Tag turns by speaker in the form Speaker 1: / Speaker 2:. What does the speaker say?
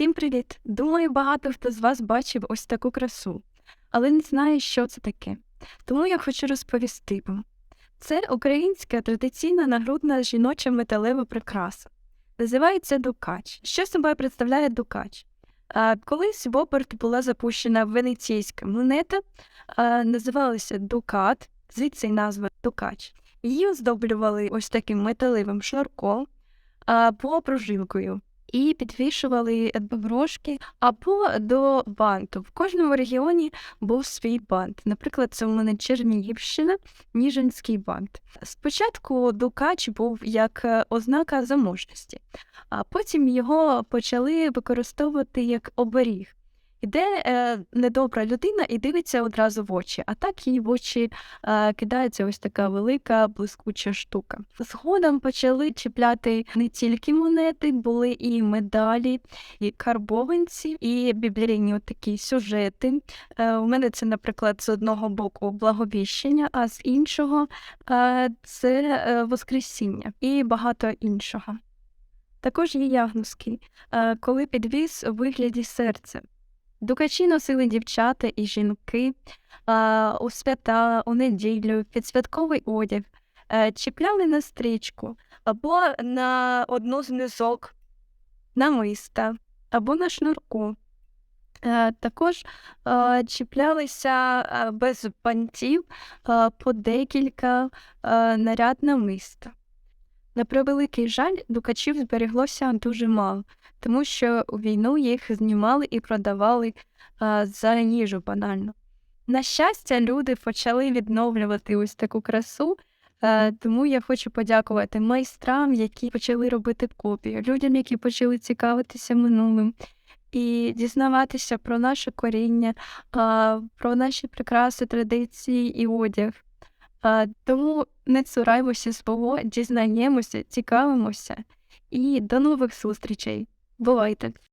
Speaker 1: Всім привіт! Думаю, багато хто з вас бачив ось таку красу, але не знає, що це таке. Тому я хочу розповісти вам. Це українська традиційна нагрудна жіноча металева прикраса. Називається дукач. Що собою представляє дукач? Колись в оберт була запущена венеційська монета, називалася дукат, звідси й назва дукач. Її оздоблювали ось таким металевим шнурком або пружинкою і підвішували брошки або до банту. В кожному регіоні був свій бант. Наприклад, це у мене Чернігівщина, Ніжинський бант. Спочатку дукач був як е, ознака заможності, а потім його почали використовувати як оберіг. Іде е, недобра людина і дивиться одразу в очі, а так їй в очі е, кидається ось така велика блискуча штука. Згодом почали чіпляти не тільки монети, були і медалі, і карбованці, і біблійні такі сюжети. Е, у мене це, наприклад, з одного боку благовіщення, а з іншого е, це е, Воскресіння і багато іншого. Також є ягнуски, е, коли підвіз у вигляді серця. Дукачі носили дівчата і жінки а, у свята, у неділю, під святковий одяг, е, чіпляли на стрічку або на одну з низок намиста, або на шнурку. Е, Також е, чіплялися без бантів е, по декілька е, наряд намиста. На превеликий жаль, дукачів збереглося дуже мало, тому що у війну їх знімали і продавали а, за їжу банально. На щастя, люди почали відновлювати ось таку красу, тому я хочу подякувати майстрам, які почали робити копії, людям, які почали цікавитися минулим і дізнаватися про наше коріння, про наші прикраси, традиції і одяг. А, Тому не цураймося свого, дізнаємося, цікавимося і до нових зустрічей. Бувайте!